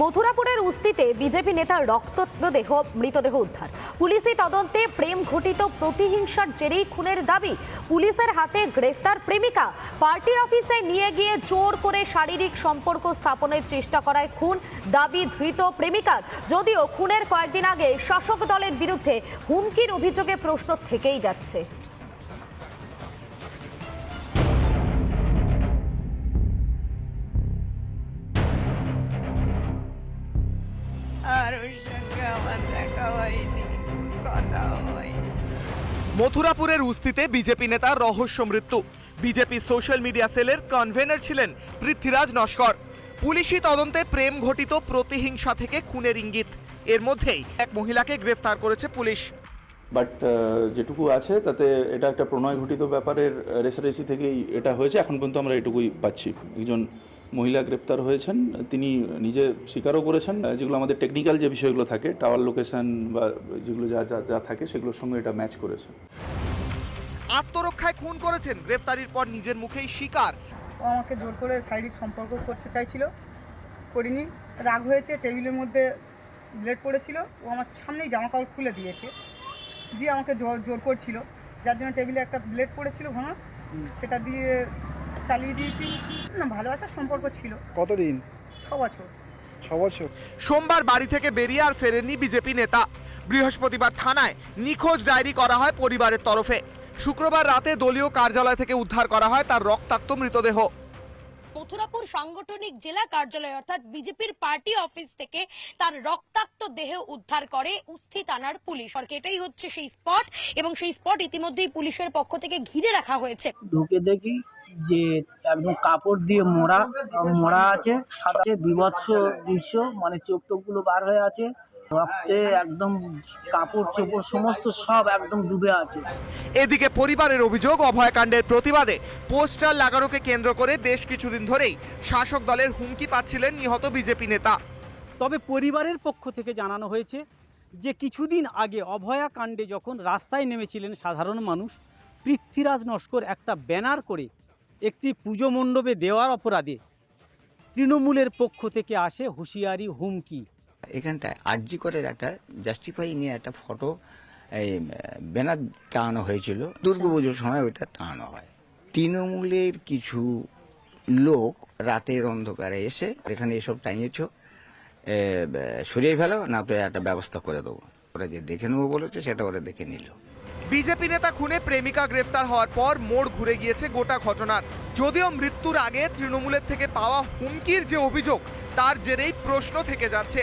মথুরাপুরের উস্তিতে BJP নেতার রক্তদেহ, মৃতদেহ উদ্ধার। পুলিশি তদন্তে প্রেম ঘটিত প্রতিহিংসার জেরেই খুনের দাবি। পুলিশের হাতে গ্রেফতার প্রেমিকা। পার্টি অফিসে নিয়ে গিয়ে জোর করে শারীরিক সম্পর্ক স্থাপনের চেষ্টা করায় খুন, দাবি ধৃত প্রেমিকার। যদিও খুনের কয়েকদিন আগে শাসক দলের বিরুদ্ধে হুমকির অভিযোগে প্রশ্ন থেকেই যাচ্ছে। মথুরাপুরের উস্তিতে বিজেপি নেতার রহস্য মৃত্যু। বিজেপি সোশ্যাল মিডিয়া সেলের কনভেনার ছিলেন পৃথ্বীরাজ নস্কর। পুলিশি তদন্তে প্রেম ঘটিত প্রতিহিংসা থেকে খুনের ইঙ্গিত। এর মধ্যেই এক মহিলাকে গ্রেফতার করেছে পুলিশ। বাট যেটুকু আছে, তাতে এটা একটা প্রণয় ঘটিত ব্যাপারের রেষারেষি থেকেই এটা হয়েছে। এখন পর্যন্ত আমরা এটুকুই পাচ্ছি। একজন মহিলা গ্রেপ্তার হয়েছেন তিনি নিজে স্বীকারও করেছেন যেগুলো আমাদের টেকনিক্যাল যে বিষয়গুলো থাকে টাওয়ার লোকেশন বা যেগুলো যা যা যা থাকে সেগুলোর সঙ্গে এটা ম্যাচ করেছে আত্মরক্ষায় খুন করেছেন গ্রেফতারির পর নিজের মুখেই স্বীকার ও আমাকে জোর করে শারীরিক সম্পর্ক করতে চাইছিল করিনি। রাগ হয়েছে টেবিলের মধ্যে ব্লেড পড়েছিল ও আমার সামনেই জামা কাপড় খুলে দিয়েছে। দিয়ে আমাকে জোর জোর করছিল যার জন্য টেবিলে একটা ব্লেড পড়েছিল ভাঙা সেটা দিয়ে চালিয়ে দিয়েছি। না ভালোবাসার সম্পর্ক ছিল। কতদিন? ছ বছর। ছ বছর। সোমবার বাড়ি থেকে বেরিয়ে আর ফেরেননি বিজেপি নেতা। বৃহস্পতিবার থানায় নিখোঁজ ডায়েরি করা হয় পরিবারের তরফে। শুক্রবার রাতে দলীয় কার্যালয় থেকে উদ্ধার করা হয় তার রক্তাক্ত মৃতদেহ। মথুরাপুর সাংগঠনিক জেলা কার্যালয় অর্থাৎ বিজেপির পার্টি অফিস থেকে তার রক্তাক্ত দেহ উদ্ধার করে উস্থি থানার পুলিশ। আর এটাই হচ্ছে সেই স্পট এবং সেই স্পট ইতিমধ্যেই পুলিশের পক্ষ থেকে ঘিরে রাখা হয়েছে। ঢুকে দেখি যে একদম কাপড় দিয়ে মোড়া মোড়া আছে আছে, বিভৎস দৃশ্য মানে চোখ টোকগুলো বার হয়ে আছে। রক্তে একদম কাপড় চোপড় সমস্ত সব একদম ডুবে আছে। এদিকে পরিবারের অভিযোগ অভয়কাণ্ডের প্রতিবাদে পোস্টার লাগানোকে কেন্দ্র করে বেশ কিছুদিন ধরেই শাসক দলের হুমকি পাচ্ছিলেন নিহত বিজেপি নেতা। তবে পরিবারের পক্ষ থেকে জানানো হয়েছে যে কিছুদিন আগে অভয়া কাণ্ডে যখন রাস্তায় নেমেছিলেন সাধারণ মানুষ পৃথ্বীরাজ নস্কর একটা ব্যানার করে একটি পুজো মণ্ডপে দেওয়ার অপরাধে তৃণমূলের পক্ষ থেকে আসে হুঁশিয়ারি হুমকি। এখানটায় আরজি করের একটা জাস্টিফাই নিয়ে একটা ফটো এই ব্যানার টাঙানো হয়েছিল। দুর্গাপুজোর সময় ওইটা টাঙানো হয়। তৃণমূলের কিছু লোক রাতের অন্ধকারে এসে এখানে এসব টাঙিয়েছ। সরিয়ে ফেলো, না তো একটা ব্যবস্থা করে দেবো। ওরা যে দেখে নেব বলেছে, সেটা ওরা দেখে নিল। বিজেপি নেতা খুনে প্রেমিকা গ্রেফতার হওয়ার পর মোড় ঘুরে গিয়েছে গোটা ঘটনার। যদিও মৃত্যুর আগে তৃণমূলের থেকে পাওয়া হুমকির যে অভিযোগ, তার জেরেই প্রশ্ন থেকে যাচ্ছে।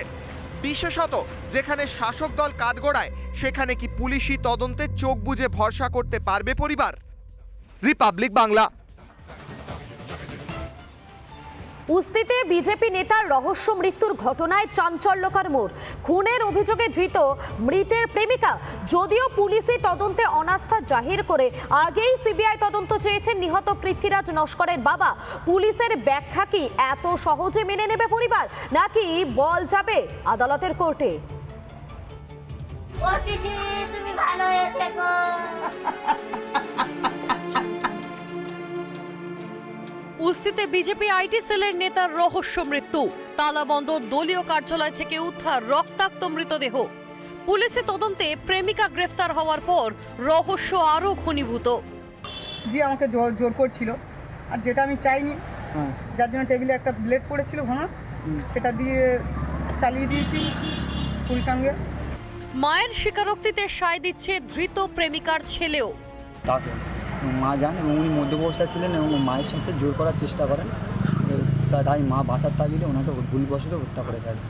বিশেষত যেখানে শাসক দল কাঠগড়ায়, সেখানে কি পুলিশি তদন্তে চোখ বুঝে ভরসা করতে পারবে পরিবার? রিপাবলিক বাংলা। উস্তিতে বিজেপি নেতার রহস্য মৃত্যুর ঘটনায় চাঞ্চল্যকর মোড়। খুনের অভিযোগে ধৃত মৃতের প্রেমিকা যদিও পুলিশি তদন্তে অনাস্থা জাহির করে আগেই সিবিআই তদন্ত চেয়েছেন নিহত পৃথ্বীরাজ নস্করের বাবা। পুলিশের ব্যাখ্যা কি এত সহজে মেনে নেবে পরিবার, নাকি বল যাবে আদালতের কোর্টে? উস্থিতে বিজেপি আইটি সেলের নেতার রহস্য মৃত্যু। তালাবন্ধ দলীয় কার্যালয় থেকে উদ্ধার রক্তাক্ত মৃতদেহ। পুলিশি তদন্তে প্রেমিকা গ্রেফতার হওয়ার পর রহস্য আরও ঘনীভূত। দিয়ে আমাকে জোর জোর করছিল। আর যেটা আমি চাইনি হ্যাঁ। যার জন্য টেবিলে একটা ব্লেড পড়েছিল ভাঙা সেটা দিয়ে চালিয়ে দিয়েছি পুলিশ সঙ্গে। মায়ের স্বীকারোক্তিতে সায় দিচ্ছে ধৃত প্রেমিকার ছেলেও। মা যান এবং উনি মধ্যবস্থা ছিলেন এবং মায়ের সাথে জোর করার চেষ্টা করেন। তাই মা বাঁচার তাগিলে ওনাকে ভুলবশত হত্যা করে ফেলে।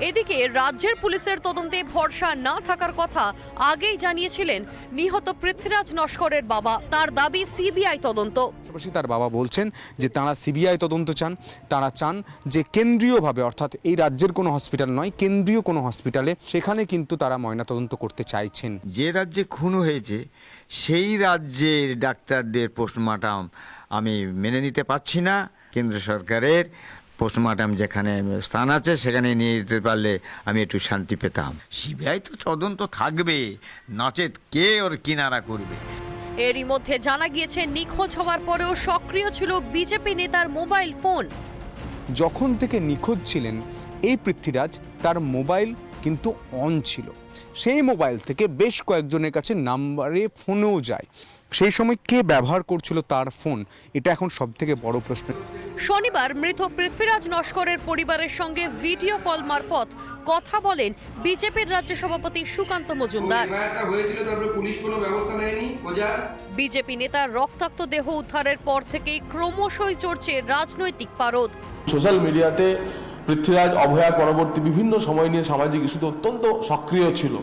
এদিকে রাজ্যের পুলিশের তদন্তে ভরসা না থাকার কথা আগেই জানিয়েছিলেন নিহত পৃথ্বীরাজ নস্করের বাবা। তার দাবি সিবিআই তদন্ত। পাশাপাশি তার বাবা বলছেন যে তারা সিবিআই তদন্ত চান তারা চান যে কেন্দ্রীয়ভাবে অর্থাৎ এই রাজ্যের কোনো হসপিটাল নয় কেন্দ্রীয় কোনো হসপিটালে সেখানে কিন্তু তারা ময়নাতদন্ত করতে চাইছেন। যে রাজ্যে খুন হয়েছে সেই রাজ্যের ডাক্তারদের পোস্টমর্টম আমি মেনে নিতে পারছি না। কেন্দ্র সরকারের পোস্টমর্টম যেখানে স্থান আছে সেখানে নিয়ে যেতে পারলে আমি একটু শান্তি পেতাম। সিবিআই তো তদন্ত থাকবে নচেত কে ওর কিনারা করবে? এরই মধ্যে জানা গিয়েছে নিখোঁজ হওয়ার পরেও সক্রিয় ছিল বিজেপি নেতার মোবাইল ফোন। যখন থেকে নিখোঁজ ছিলেন এই পৃথ্বীরাজ তার মোবাইল কিন্তু অন ছিল। সেই মোবাইল থেকে বেশ কয়েকজনের কাছে নাম্বারে ফোনেও যায়। সেই সময় কে ব্যবহার করছিল তার ফোন? এটা এখন সব থেকে বড় প্রশ্ন। শনিবার মৃত পৃথ্বীরাজ নস্করের পরিবারের সঙ্গে ভিডিও কল মারফত কথা বলেন বিজেপির রাজ্য সভাপতি সুকান্ত মজুমদার। বিজেপি নেতার রক্তাক্ত দেহ উদ্ধারের পর থেকেই ক্রমশই চড়ছে রাজনৈতিক পারদ। সোশ্যাল মিডিয়াতে পৃথ্বীরাজ অভয়া পরবর্তী বিভিন্ন সময় নিয়ে সামাজিক ইস্যুতে অত্যন্ত সক্রিয় ছিল।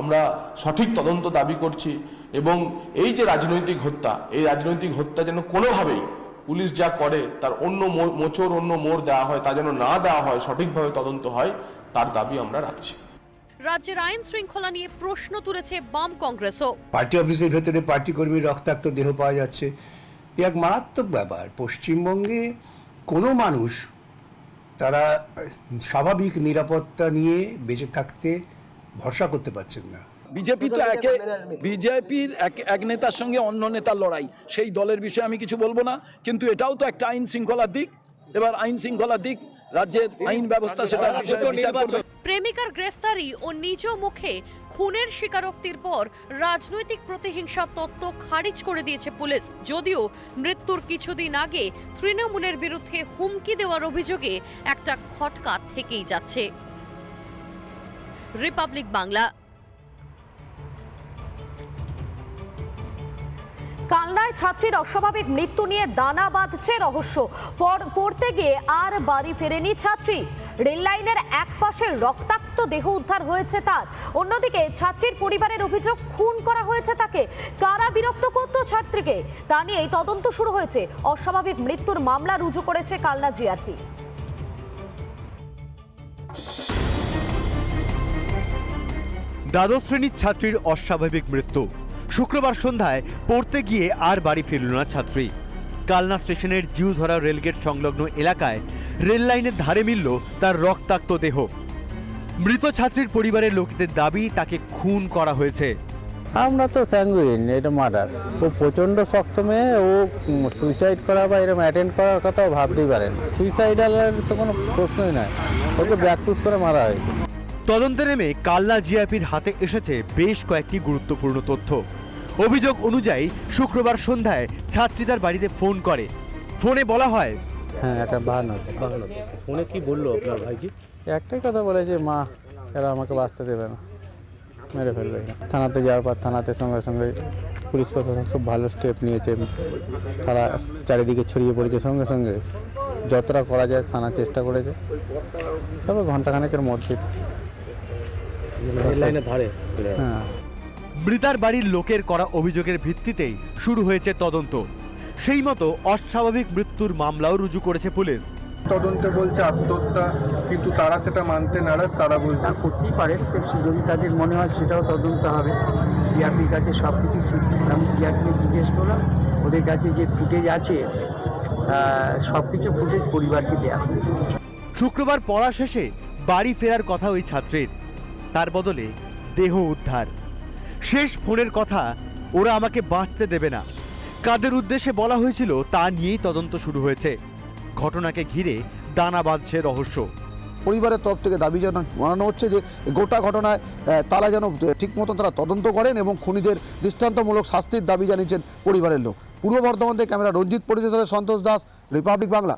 আমরা সঠিক তদন্ত দাবি করছি। এবং এই যে রাজনৈতিক হত্যা এই রাজনৈতিক হত্যা যেন কোনোভাবেই পুলিশ যা করে তার অন্য মো- মোচড় অন্য মোড় দেওয়া হয় তা যেন না দেওয়া হয় সঠিকভাবে তদন্ত হয় তার দাবি আমরা রাখছি। রাজ্যের আইন শৃঙ্খলা নিয়ে প্রশ্ন তুলেছে বাম কংগ্রেসও। পার্টি অফিসের ভেতরে পার্টি কর্মীর রক্তাক্ত দেহ পাওয়া যাচ্ছে। এ এক মারাত্মক ব্যাপার। পশ্চিমবঙ্গে কোনো মানুষ তারা স্বাভাবিক নিরাপত্তা নিয়ে বেঁচে থাকতে ভরসা করতে পারছেন না। বিজেপি তো একে বিজেপির এক এক নেতার সঙ্গে অন্য নেতার লড়াই। সেই দলের বিষয়ে আমি কিছু বলব না কিন্তু এটাও তো একটা আইন শৃঙ্খলার দিক। এবার আইন শৃঙ্খলার দিক রাজ্যের আইন ব্যবস্থা সেটা প্রেমিকার গ্রেফতারি ও নিজ মুখে খুনের স্বীকারোক্তির পর রাজনৈতিক প্রতিহিংসা তত্ত্ব খারিজ করে দিয়েছে পুলিশ। যদিও মৃত্যুর কিছুদিন আগে তৃণমূলের বিরুদ্ধে হুমকি দেওয়ার অভিযোগে একটা খটকা থেকেই যাচ্ছে। রিপাবলিক বাংলা কালনায় ছাত্রীর অস্বাভাবিক মৃত্যু নিয়ে দানা বাঁধছে রহস্য। পড়তে গিয়ে আর বাড়ি ফেরেনি ছাত্রী। রেল লাইনের এক পাশে রক্তাক্ত দেহ উদ্ধার হয়েছে তার। অন্যদিকে ছাত্রীর পরিবারের অভিযোগ, খুন করা হয়েছে তাকে। কারা বিরক্ত করত ছাত্রীকে? তা নিয়েই তদন্ত শুরু হয়েছে। অস্বাভাবিক মৃত্যুর মামলা রুজু করেছে কালনা জিআরপি। দ্বাদশ শ্রেণির ছাত্রীর অস্বাভাবিক মৃত্যু। শুক্রবার সন্ধ্যায় পড়তে গিয়ে আর বাড়ি ফিরল না ছাত্রী। কালনা স্টেশনের জিউধরা রেলগেট সংলগ্ন এলাকায় রেল লাইনের ধারে মিলল তার রক্তাক্ত দেহ। মৃত ছাত্রীর পরিবারের লোকদের দাবি তাকে খুন করা হয়েছে। আমরা তো স্যাঙ্গুইন এটা মার্ডার ও প্রচণ্ড শক্ত মেয়ে ও সুইসাইড করা বা এরকম অ্যাটেন্ড করার কথাও ভাবতেই পারেন সুইসাইডালের তো কোনো প্রশ্নই নাই। ওকে ব্যাকটুস করে মারা হয়েছে। তদন্তে নেমে কালনা জিআইপির হাতে এসেছে বেশ কয়েকটি গুরুত্বপূর্ণ তথ্য। অভিযোগ অনুযায়ী শুক্রবার সন্ধ্যায় ছাত্রী তার বাড়িতে ফোন করে। ফোনে বলা হয় হ্যাঁ একটা বাহান্ন বাহান্ন ফোনে কি বলল আপনার ভাইজি? একটাই কথা বলে যে মা এরা আমাকে বাঁচতে দেবে না মেরে ফেলবে থানাতে যাওয়ার পর থানাতে সঙ্গে সঙ্গে পুলিশ প্রশাসন খুব ভালো স্টেপ নিয়েছে। তারা চারিদিকে ছড়িয়ে পড়েছে সঙ্গে সঙ্গে যতটা করা যায় থানা চেষ্টা করেছে। তবে ঘন্টাখানেকের মধ্যে ধারে হ্যাঁ। মৃতার বাড়ির লোকের করা অভিযোগের ভিত্তিতেই শুরু হয়েছে তদন্ত। সেই মতো অস্বাভাবিক মৃত্যুর মামলাও রুজু করেছে পুলিশ। তদন্তে বলছে আত্মহত্যা কিন্তু তারা সেটা মানতে নারাজ তারা বলছে করতেই পারে যদি তাদের মনে হয় সেটাও তদন্ত হবে। টিআরপির কাছে সব কিছু আমি টিআরপিকে জিজ্ঞেস করলাম ওদের কাছে যে ফুটেজ আছে সব কিছু ফুটেজ পরিবারকে দেওয়া হয়েছে। শুক্রবার পড়া শেষে বাড়ি ফেরার কথা ওই ছাত্রের। তার বদলে দেহ উদ্ধার। শেষ ফোনের কথা ওরা আমাকে বাঁচতে দেবে না। কাদের উদ্দেশ্যে বলা হয়েছিল, তা নিয়েই তদন্ত শুরু হয়েছে। ঘটনাকে ঘিরে দানা বাঁধছে রহস্য। পরিবারের তরফ থেকে দাবি জানানো হচ্ছে যে, গোটা ঘটনায় তারা যেন ঠিক মতো তারা তদন্ত করেন এবং খুনিদের দৃষ্টান্তমূলক শাস্তির দাবি জানিয়েছেন পরিবারের লোক। পূর্ব বর্ধমান থেকে ক্যামেরা রঞ্জিত পরিচালক সন্তোষ দাস, রিপাবলিক বাংলা।